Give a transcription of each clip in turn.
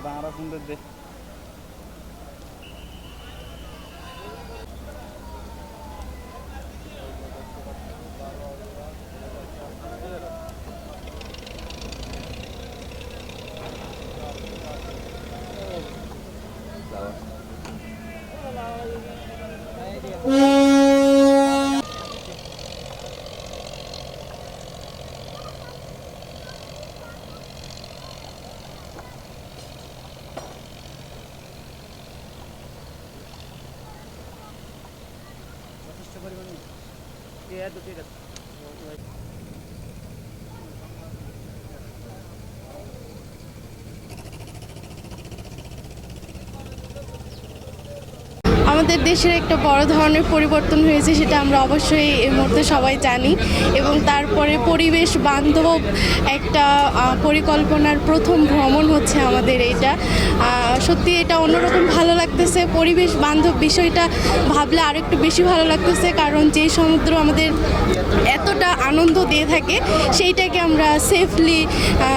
Aldanara Vunda D. Bangla সুন্দর দে আমাদের দেশের একটা বড় ধরনের পরিবর্তন হয়েছে সেটা আমরা অবশ্যই এই মুহূর্তে সবাই জানি এবং তারপরে পরিবেশ বান্ধব একটা পরিকল্পনার প্রথম ভ্রমণ হচ্ছে আমাদের আহ, সত্যি এটা অন্যরকম ভালো লাগতেছে। পরিবেশ বান্ধব বিষয়টা ভাবলে আরও একটু বেশি ভালো লাগতেছে কারণ যে সমুদ্র আমাদের এতটা আনন্দ দিয়ে থাকে সেইটাকে আমরা সেফলি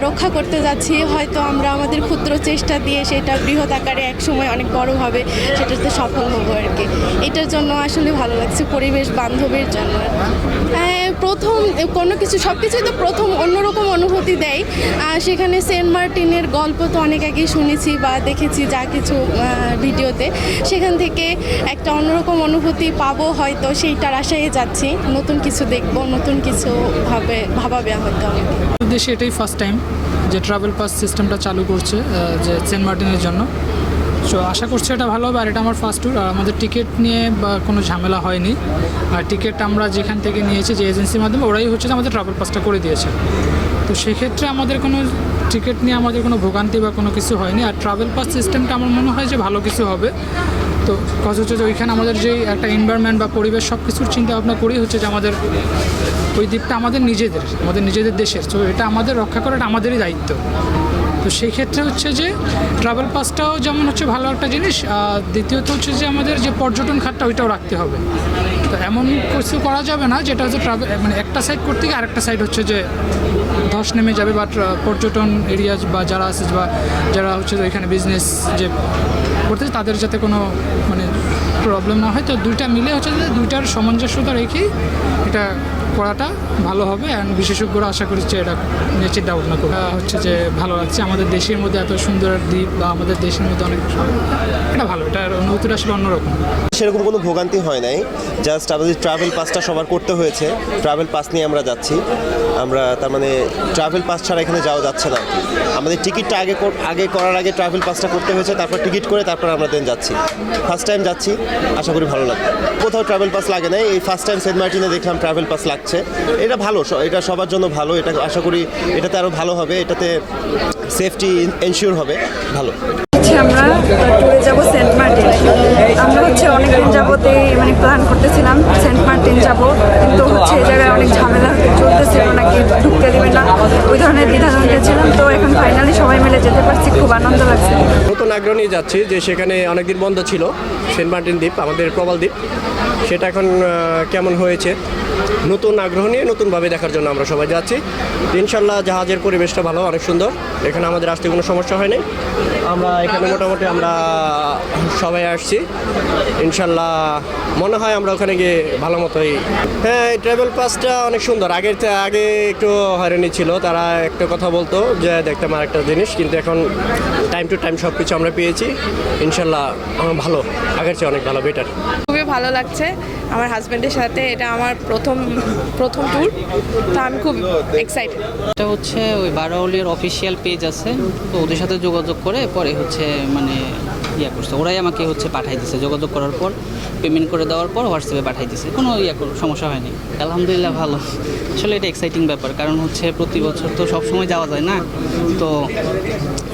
রক্ষা করতে যাচ্ছি। হয়তো আমরা আমাদের ক্ষুদ্র চেষ্টা দিয়ে সেটা বৃহৎ আকারে একসময় অনেক বড় হবে সেটাতে সফল হব। আর কি এটার জন্য আসলে ভালো লাগছে পরিবেশ বান্ধবের জন্য। হ্যাঁ, প্রথম কোনো কিছু সব কিছুই তো প্রথম অন্যরকম অনুভূতি দেয়। সেখানে সেন্ট মার্টিনের গল্প তো অনেক আগেই শুনেছি বা দেখেছি যা কিছু ভিডিওতে। সেখান থেকে একটা অন্যরকম অনুভূতি পাবো হয়তো সেইটার আশায় যাচ্ছি। নতুন কিছু দেখব নতুন কিছু ভাবে ভাবাবে হয়তো আমাকে। দেশে এটাই ফার্স্ট টাইম যে ট্রাভেল পাস সিস্টেমটা চালু করছে যে সেন্ট মার্টিনের জন্য। সো আশা করছি এটা ভালো হবে, আর এটা আমার ফার্স্ট ট্যুর আর আমাদের টিকিট নিয়ে বা কোনো ঝামেলা হয়নি। আর টিকিট আমরা যেখান থেকে নিয়েছি যে এজেন্সির মাধ্যমে, ওরাই হচ্ছে আমাদের ট্রাভেল পাসটা করে দিয়েছে। তো সেক্ষেত্রে আমাদের কোনো টিকিট নিয়ে আমাদের কোনো ভোগান্তি বা কোনো কিছু হয়নি। আর ট্রাভেল পাস সিস্টেমটা আমার মনে হয় যে ভালো কিছু হবে। তো কথা হচ্ছে যে ওইখানে আমাদের যেই একটা এনভায়রনমেন্ট বা পরিবেশ সব কিছুর চিন্তা ভাবনা করেই হচ্ছে যে আমাদের ওই দ্বীপটা আমাদের নিজেদের আমাদের নিজেদের দেশের। তো এটা আমাদের রক্ষা করাটা আমাদেরই দায়িত্ব। তো সেই ক্ষেত্রে হচ্ছে যে ট্রাভেল পাসটাও যেমন হচ্ছে ভালো একটা জিনিস, আর দ্বিতীয়ত হচ্ছে যে আমাদের যে পর্যটন খাতটা ওইটাও রাখতে হবে। তো এমন কিছু করা যাবে না যেটা হচ্ছে ট্রাভেল মানে একটা সাইড করতে গিয়ে আরেকটা সাইড হচ্ছে যে ধস নেমে যাবে বা পর্যটন এরিয়া বা যারা আছে বা যারা হচ্ছে এখানে বিজনেস যে করতেছে, তাদের যাতে কোনো মানে প্রবলেম না হয়। তো দুইটা মিলে হচ্ছে যে দুইটার সামঞ্জস্যতা রেখেই এটা করাটা ভালো হবে। অ্যান্ড বিশেষজ্ঞরা আশা করছে এটা নিয়ে ডাউট না করা হচ্ছে যে ভালো লাগছে। আমাদের দেশের মধ্যে এত সুন্দর দ্বীপ বা আমাদের দেশের মধ্যে অনেক এটা ভালো। এটার অনুভূতিটা আসলে অন্যরকম। সেরকম কোনো ভোগান্তি হয় নাই। জাস্ট আমাদের ট্রাভেল পাসটা সবার করতে হয়েছে। ট্রাভেল পাস নিয়ে আমরা যাচ্ছি। আমরা তার মানে ট্রাভেল পাস ছাড়া এখানে যাওয়া যাচ্ছে না। আমাদের টিকিটটা আগে আগে করার আগে ট্রাভেল পাসটা করতে হয়েছে, তারপর টিকিট করে তারপর আমরা দেন যাচ্ছি। ফার্স্ট টাইম যাচ্ছি, আশা করি ভালো লাগবে। কোথাও ট্রাভেল পাস লাগে নাই, এই ফার্স্ট টাইম সেন্ট মার্টিনে দেখলাম ট্রাভেল পাস লাগছে। এটা ভালো এটা সবার জন্য ভালো, এটা আশা করি এটাতে আরও ভালো হবে, এটাতে সেফটি এনশিওর হবে, ভালো। আমরা ট্যুরে যাব সেন্ট মার্টিন। আমরা হচ্ছে অনেকদিন যাবতে মানে প্ল্যান করতেছিলাম সেন্ট মার্টিন যাব, কিন্তু হচ্ছে এই জায়গায় অনেক ঝামেলা চলতেছিল নাকি ঢুকতে দেবে না। ওই ধরনের দ্বিধাদ্বন্দ্বে ছিলাম তো এখন ফাইনালি সবাই মিলে যেতে পারছি, খুব আনন্দ লাগছে। নতুন আগ্রহ নিয়ে যাচ্ছি যে সেখানে অনেকদিন বন্ধ ছিল, সেন্ট মার্টিন দ্বীপ, আমাদের প্রবাল দ্বীপ। সেটা এখন কেমন হয়েছে? নতুন আগ্রহ নিয়ে নতুনভাবে দেখার জন্য আমরা সবাই যাচ্ছি। ইনশাল্লাহ জাহাজের পরিবেশটা ভালো, অনেক সুন্দর। এখানে আমাদের আসতে কোনো সমস্যা হয়নি আমরা এখানে মোটামুটি আমরা সবাই আসছি। ইনশাল্লাহ মনে হয় আমরা ওখানে গিয়ে ভালো মতোই হ্যাঁ এই ট্রাভেল পাসটা অনেক সুন্দর। আগের আগে একটু হয়রানি ছিল, তারা একটা কথা বলতো যে দেখতাম আর একটা জিনিস, কিন্তু এখন টাইম টু টাইম সব কিছু আমরা পেয়েছি। ইনশাল্লাহ ভালো। আগের চেয়ে অনেক ভালো বেটার ভালো লাগছে আমার হাজব্যান্ডের সাথে, এটা আমার প্রথম প্রথম ট্যুর তো আমি খুব এক্সাইটেড এটা হচ্ছে ওই বারাউলির অফিসিয়াল পেজ আছে, তো ওদের সাথে যোগাযোগ করে পরে হচ্ছে মানে ইয়া করছে। ওরাই আমাকে হচ্ছে পাঠাই দিছে। যোগাযোগ করার পর পেমেন্ট করে দেওয়ার পর হোয়াটসঅ্যাপে পাঠাই দিছে। কোনো ইয়া সমস্যা হয়নি। আলহামদুলিল্লাহ ভালো। আসলে এটা এক্সাইটিং ব্যাপার, কারণ হচ্ছে প্রতি বছর তো সব সময় যাওয়া যায় না। তো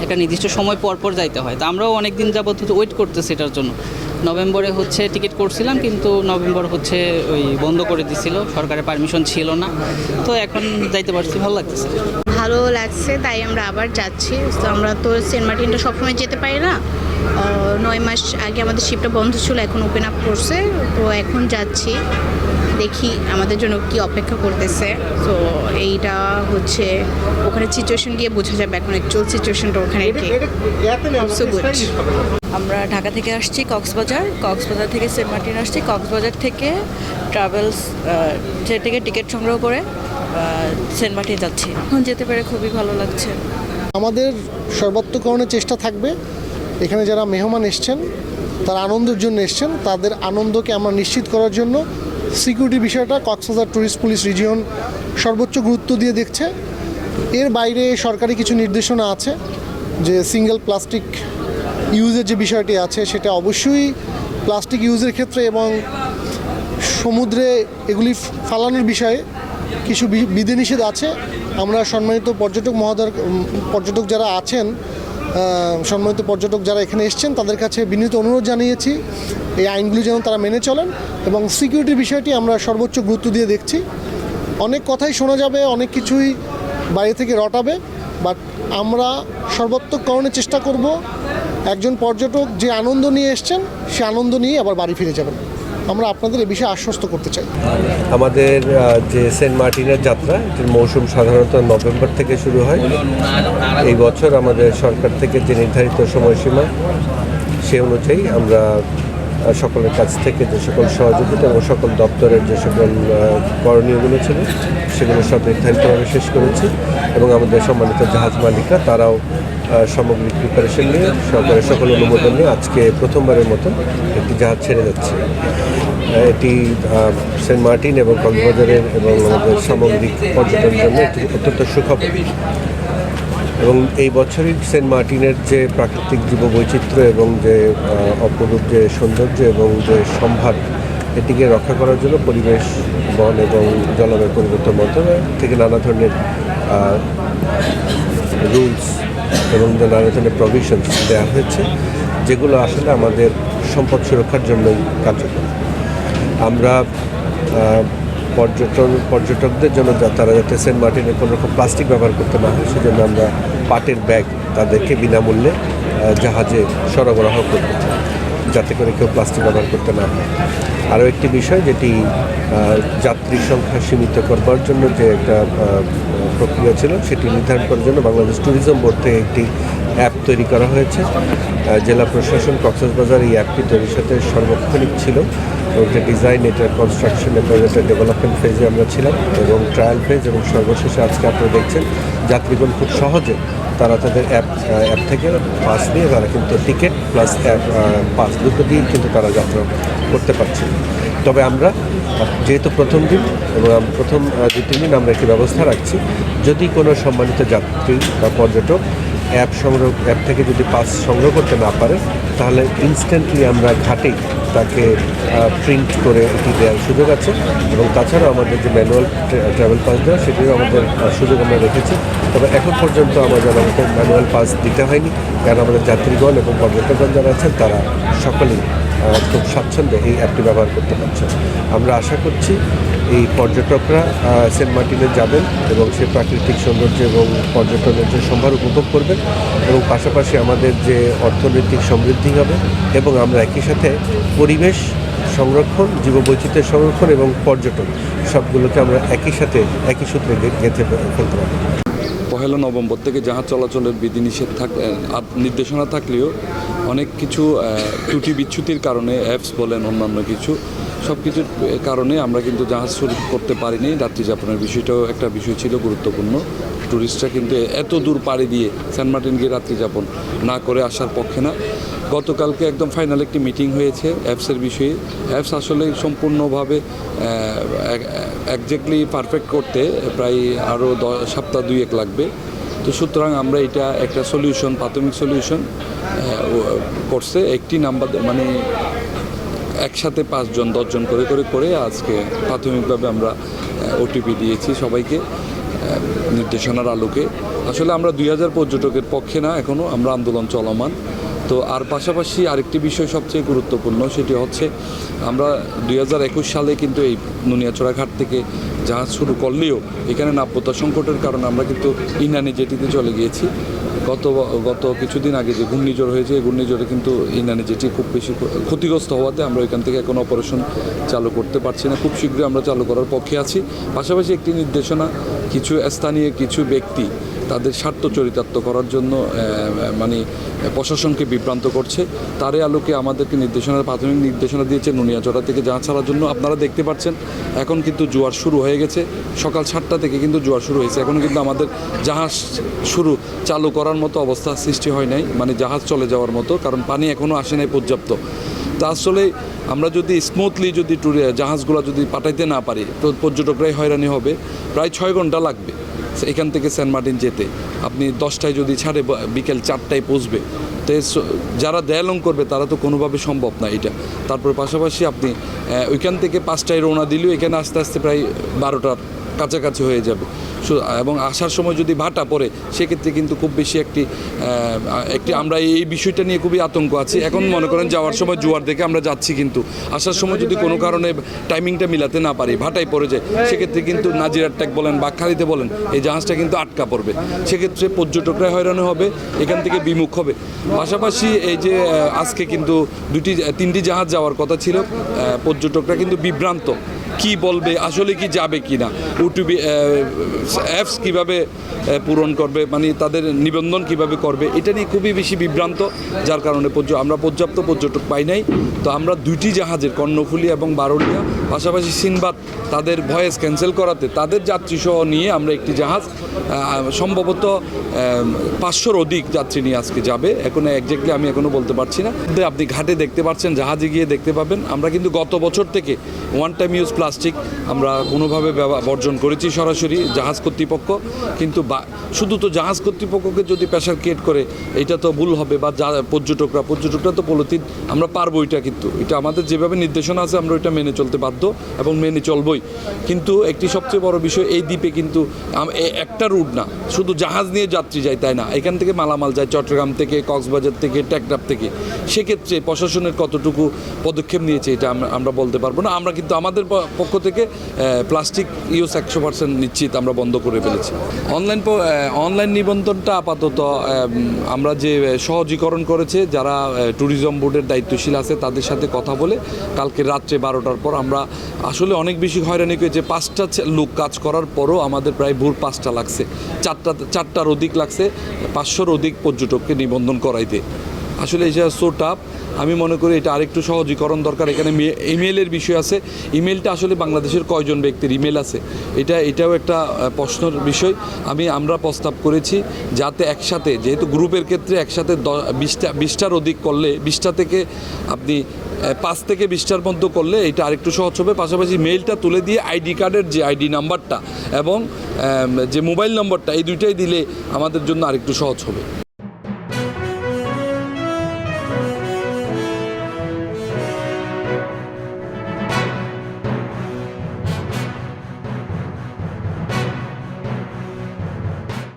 একটা নির্দিষ্ট সময় পর পর যাইতে হয়। তো আমরাও অনেক দিন যাবত ওয়েট করতেছি এটার জন্য। নভেম্বরে হচ্ছে টিকিট করছিলাম, কিন্তু নভেম্বর হচ্ছে ওই বন্ধ করে দিছিল, সরকারের পারমিশন ছিল না। তো এখন যাইতে পারছি, ভালো লাগছে ভালো লাগছে, তাই আমরা আবার যাচ্ছি। তো আমরা তো সেন্ট মার্টিনটা সবসময় যেতে পারি না। নয় মাস আগে আমাদের শিপটা বন্ধ ছিল, এখন ওপেন আপ করছে। তো এখন যাচ্ছি। দেখি আমাদের জন্য কি অপেক্ষা করতেছে। তো এইটা হচ্ছে ওখানে সিচুয়েশন গিয়ে বোঝা যাবে এখন অ্যাকচুয়াল সিচুয়েশনটা ওখানে কি সো গুড আমরা ঢাকা থেকে আসছি কক্সবাজার। কক্সবাজার থেকে সেন্ট মার্টিন আসছি। কক্সবাজার থেকে ট্রাভেলস যে থেকে টিকিট সংগ্রহ করে সেন্ট মার্টিন যাচ্ছি। এখন যেতে পেরে খুবই ভালো লাগছে। আমাদের সর্বাত্মকরণের চেষ্টা থাকবে। এখানে যারা মেহমান এসছেন তারা আনন্দের জন্য এসছেন। তাদের আনন্দকে আমরা নিশ্চিত করার জন্য সিকিউরিটি বিষয়টা কক্সবাজার ট্যুরিস্ট পুলিশ রিজিয়ন সর্বোচ্চ গুরুত্ব দিয়ে দেখছে। এর বাইরে সরকারি কিছু নির্দেশনা আছে যে সিঙ্গেল প্লাস্টিক ইউজের যে বিষয়টি আছে সেটা অবশ্যই প্লাস্টিক ইউজের ক্ষেত্রে এবং সমুদ্রে এগুলি ফালানোর বিষয়ে কিছু বিধিনিষেধ আছে। আমরা সম্মানিত পর্যটক মহোদয় পর্যটক যারা আছেন সম্মানিত পর্যটক যারা এখানে এসছেন, তাদের কাছে বিনীত অনুরোধ জানিয়েছি, এই আইনগুলি যেন তারা মেনে চলেন এবং সিকিউরিটির বিষয়টি আমরা সর্বোচ্চ গুরুত্ব দিয়ে দেখছি। অনেক কথাই শোনা যাবে, অনেক কিছুই বাইরে থেকে রটাবে বাট আমরা সর্বোত্তকরণের চেষ্টা করব। একজন পর্যটক যে আনন্দ নিয়ে এসছেন, সে আনন্দ নিয়ে আবার বাড়ি ফিরে যাবেন। আমরা আপনাদের এ বিষয়ে আশ্বস্ত করতে চাই। আমাদের যে সেন্ট মার্টিনের যাত্রা, এটির মৌসুম সাধারণত নভেম্বর থেকে শুরু হয়। এই বছর আমাদের সরকার থেকে যে নির্ধারিত সময়সীমা, সে অনুযায়ী আমরা সকলের কাছ থেকে যে সকল সহযোগিতা এবং সকল দপ্তরের যে সকল করণীয়গুলো ছিল, সেগুলো সব নির্ধারিতভাবে শেষ করেছি এবং আমাদের সম্মানিত জাহাজ মালিকরা, তারাও সামগ্রিক প্রিপারেশন নিয়ে, সরকারের সকল অনুমোদন নিয়ে আজকে প্রথমবারের মতো একটি জাহাজ ছেড়ে যাচ্ছে। এটি সেন্ট মার্টিন এবং কক্সবাজারের এবং আমাদের সামগ্রিক পর্যটনের জন্য একটি অত্যন্ত সুখবর। এবং এই বছরই সেন্ট মার্টিনের যে প্রাকৃতিক জীববৈচিত্র্য এবং যে অপরূপ যে সৌন্দর্য এবং যে সম্ভার, এটিকে রক্ষা করার জন্য পরিবেশ, বন এবং জলবায়ু পরিবর্তন মন্ত্রণালয় থেকে নানা ধরনের রুলস এবং নানা ধরনের প্রভিশনস দেওয়া হয়েছে, যেগুলো আসলে আমাদের সম্পদ সুরক্ষার জন্যই কার্যকর। আমরা পর্যটন, পর্যটকদের জন্য তারা যাতে সেন্ট মার্টিনে কোনো রকম প্লাস্টিক ব্যবহার করতে না হয়, সেজন্য আমরা পাটের ব্যাগ তাদেরকে বিনামূল্যে জাহাজে সরবরাহ করব যাতে করে কেউ প্লাস্টিক ব্যবহার করতে না হয় আরও একটি বিষয় যেটি যাত্রী সংখ্যা সীমিত করবার জন্য যে একটা প্রক্রিয়া ছিল, সেটি নির্ধারণ করার জন্য বাংলাদেশ ট্যুরিজম বোর্ড থেকে একটি অ্যাপ তৈরি করা হয়েছে। জেলা প্রশাসন কক্সবাজার এই অ্যাপটি তৈরির সাথে সর্বক্ষণিক ছিল। এবং এটা ডিজাইন এটার কনস্ট্রাকশন এবং এটা ডেভেলপমেন্ট ফেজে আমরা ছিলাম। এবং ট্রায়াল ফেজ এবং সর্বশেষে আজকে আপনারা দেখছেন যাত্রীগণ খুব সহজে তারা তাদের অ্যাপ অ্যাপ থেকে পাস দিয়ে তারা কিন্তু টিকিট প্লাস অ্যাপ পাস দুটো দিয়ে কিন্তু তারা যাত্রা করতে পারছে। তবে আমরা, যেহেতু প্রথম দিন এবং প্রথম দু, তিন দিন আমরা একটি ব্যবস্থা রাখছি, যদি কোনো সম্মানিত যাত্রী বা পর্যটক অ্যাপ সংগ্রহ, অ্যাপ থেকে যদি পাস সংগ্রহ করতে না পারে, তাহলে ইনস্ট্যান্টলি আমরা ঘাটেই তাকে প্রিন্ট করে এটি দেওয়ার সুযোগ আছে। এবং তাছাড়াও আমাদের যে ম্যানুয়াল ট্রাভেল পাস দেওয়া সেটিও আমাদের সুযোগ আমরা রেখেছি। তবে এখন পর্যন্ত আমাদের আমাদের ম্যানুয়াল পাস দিতে হয়নি, কারণ আমাদের যাত্রীগণ এবং পর্যটকগণ যারা আছেন, তারা সকলেই খুব স্বাচ্ছন্দ্যে এই অ্যাপটি ব্যবহার করতে পারছেন। আমরা আশা করছি এই পর্যটকরা সেন্ট মার্টিনে যাবেন এবং সে প্রাকৃতিক সৌন্দর্য এবং পর্যটনের যে সম্ভার উপভোগ করবেন এবং পাশাপাশি আমাদের যে অর্থনৈতিক সমৃদ্ধি হবে এবং আমরা একই সাথে পরিবেশ সংরক্ষণ, জীববৈচিত্র্যের সংরক্ষণ এবং পর্যটন সবগুলোকে আমরা একই সাথে, একই সূত্রে গেঁথে ফেলতে পারব। পহেলা নভেম্বর থেকে জাহাজ চলাচলের বিধিনিষেধ থাক নির্দেশনা থাকলেও অনেক কিছু ত্রুটি বিচ্ছুতির কারণে, অ্যাপস বলেন অন্যান্য কিছু সব কিছুর কারণে আমরা কিন্তু জাহাজ শুরু করতে পারিনি, রাত্রি যাপনের বিষয়টাও একটা বিষয় ছিল গুরুত্বপূর্ণ। ট্যুরিস্টরা কিন্তু এত দূর পাড়ি দিয়ে সেন্ট মার্টিন গিয়ে রাত্রি যাপন না করে আসার পক্ষে না। গতকালকে একদম ফাইনাল একটি মিটিং হয়েছে অ্যাপসের বিষয়ে। অ্যাপস আসলে সম্পূর্ণভাবে একজ্যাক্টলি পারফেক্ট করতে প্রায় আরও দশ সপ্তাহ দুয়েক লাগবে। তো সুতরাং আমরা এটা একটা সলিউশন প্রাথমিক সলিউশন করছে। একটি নাম্বার মানে একসাথে পাঁচজন, দশজন করে করে করে আজকে প্রাথমিকভাবে আমরা ওটিপি দিয়েছি সবাইকে নির্দেশনার আলোকে। আসলে আমরা দুই হাজার পর্যটকের পক্ষে না এখনও আমরা আন্দোলন চলমান। তো আর পাশাপাশি আরেকটি বিষয় সবচেয়ে গুরুত্বপূর্ণ, সেটি হচ্ছে আমরা দু হাজার একুশ সালে কিন্তু এই নুনিয়াচড়া ঘাট থেকে জাহাজ শুরু করলেও এখানে নাব্যতা সংকটের কারণে আমরা কিন্তু ইনানি জেটিতে চলে গিয়েছি। গত গত কিছুদিন আগে যে ঘূর্ণিঝড় হয়েছে, এই ঘূর্ণিঝড়ে কিন্তু ইনানি জেটি খুব বেশি ক্ষতিগ্রস্ত হওয়াতে আমরা এখান থেকে এখন অপারেশন চালু করতে পারছি না। খুব শীঘ্রই আমরা চালু করার পক্ষে আছি। পাশাপাশি একটি নির্দেশনা, কিছু স্থানীয় কিছু ব্যক্তি তাদের স্বার্থ চরিতার্থ করার জন্য মানে প্রশাসনকে বিভ্রান্ত করছে। তারই আলোকে আমাদেরকে নির্দেশনা প্রাথমিক নির্দেশনা দিয়েছে নুনিয়াচড়া থেকে জাহাজ ছাড়ার জন্য আপনারা দেখতে পাচ্ছেন। এখন কিন্তু জোয়ার শুরু হয়ে গেছে। সকাল সাতটা থেকে কিন্তু জোয়ার শুরু হয়েছে। এখন কিন্তু আমাদের জাহাজ শুরু, চালু করার মতো অবস্থা সৃষ্টি হয় নাই মানে জাহাজ চলে যাওয়ার মতো, কারণ পানি এখনও আসে নাই পর্যাপ্ত। তা আসলে আমরা যদি স্মুথলি যদি ট্যুরে জাহাজগুলো যদি পাঠাইতে না পারি, তো পর্যটকরাই হয়রানি হবে। প্রায় ছয় ঘণ্টা লাগবে এখান থেকে সেন্ট মার্টিন যেতে। আপনি দশটায় যদি ছাড়ে বিকেল চারটায় পৌঁছবে, তো যারা দেয়ালং করবে, তারা তো কোনোভাবে সম্ভব না এটা। তারপর পাশাপাশি আপনি ওইখান থেকে পাঁচটায় রওনা দিলেও এখানে আস্তে আস্তে প্রায় বারোটার কাছাকাছি হয়ে যাবে। এবং আসার সময় যদি ভাটা পড়ে সেক্ষেত্রে কিন্তু খুব বেশি একটি একটি আমরা এই বিষয়টা নিয়ে খুবই আতঙ্ক আছি। এখন মনে করেন যাওয়ার সময় জোয়ার দেখে আমরা যাচ্ছি কিন্তু। আসার সময় যদি কোনো কারণে টাইমিংটা মিলাতে না পারি ভাটায় পড়ে যায় সেক্ষেত্রে কিন্তু নাজিরার ট্যাক বলেন বাকখালিতে বলেন এই জাহাজটা কিন্তু আটকা পড়বে। সেক্ষেত্রে পর্যটকরা হয়রানি হবে এখান থেকে বিমুখ হবে। পাশাপাশি এই যে আজকে কিন্তু দুটি তিনটি জাহাজ যাওয়ার কথা ছিল পর্যটকরা কিন্তু বিভ্রান্ত। কি বলবে, আসলে কি যাবে কি না ওটিপি অ্যাপস কীভাবে পূরণ করবে মানে তাদের নিবন্ধন কীভাবে করবে, এটা নিয়ে খুবই বেশি বিভ্রান্ত, যার কারণে আমরা পর্যাপ্ত পর্যটক পাই নাই। তো আমরা দুইটি জাহাজের, কর্ণফুলি এবং বারোলিয়া, পাশাপাশি সিনবাদ, তাদের ভয়েস ক্যান্সেল করাতে, তাদের যাত্রী সহ নিয়ে আমরা একটি জাহাজ সম্ভবত পাঁচশোর অধিক যাত্রী নিয়ে আজকে যাবে। এখন একজ্যাক্টলি আমি এখনও বলতে পারছি না। আপনি ঘাটে দেখতে পাচ্ছেন জাহাজে গিয়ে দেখতে পাবেন। আমরা কিন্তু গত বছর থেকে ওয়ান টাইম ইউজ প্লাস্টিক আমরা কোনোভাবে বর্জন করেছি সরাসরি জাহাজ কর্তৃপক্ষ, কিন্তু শুধু তো জাহাজ কর্তৃপক্ষকে যদি প্রেশার ক্রিয়েট করে, এটা তো ভুল হবে বা যা- পর্যটকরা পর্যটকরা তো পলিথিন, আমরা পারব এটা কিন্তু। এটা আমাদের যেভাবে নির্দেশনা আছে, আমরা ওইটা মেনে চলতে বাধ্য এবং মেনে চলবই। কিন্তু একটি সবচেয়ে বড় বিষয়, এই দ্বীপে কিন্তু একটা রুট না, শুধু জাহাজ নিয়ে যাত্রী যায় তাই না। এখান থেকে মালামাল যায় চট্টগ্রাম থেকে, কক্সবাজার থেকে, টেকনাফ থেকে। সেক্ষেত্রে প্রশাসনের কতটুকু পদক্ষেপ নিয়েছে, এটা আমরা- বলতে পারব না। আমরা কিন্তু আমাদের পক্ষ থেকে প্লাস্টিক ইউজ একশো পার্সেন্ট নিশ্চিত আমরা বন্ধ করে ফেলেছি। অনলাইন অনলাইন নিবন্ধনটা আপাতত আমরা যে সহজীকরণ করেছে, যারা ট্যুরিজম বোর্ডের দায়িত্বশীল আছে, তাদের সাথে কথা বলে কালকে রাত্রে বারোটার পর আমরা আসলে অনেক বেশি হয়রানি করেছে পাঁচটা লোক কাজ করার পরও আমাদের প্রায় ভোর পাঁচটা লাগছে। চারটা, চারটার অধিক লাগছে, পাঁচশোর অধিক পর্যটককে নিবন্ধন করাইতে। আসলে এটা সো টাফ আমি মনে করি এটা আরেকটু সহজীকরণ দরকার। এখানে ইমেলের বিষয় আছে। ইমেলটা আসলে বাংলাদেশের কয়জন ব্যক্তির ইমেল আছে? এটা, এটাও একটা প্রশ্নের বিষয়। আমি, আমরা প্রস্তাব করেছি যাতে একসাথে, যেহেতু গ্রুপের ক্ষেত্রে একসাথে বিশটা, বিশটার অধিক করলে, বিশটা থেকে আপনি পাঁচ থেকে বিশটার মধ্যে করলে এটা আরেকটু সহজ হবে। পাশাপাশি মেইলটা তুলে দিয়ে আইডি কার্ডের যে আইডি নাম্বারটা এবং যে মোবাইল নম্বরটা, এই দুইটাই দিলে আমাদের জন্য আরেকটু সহজ হবে।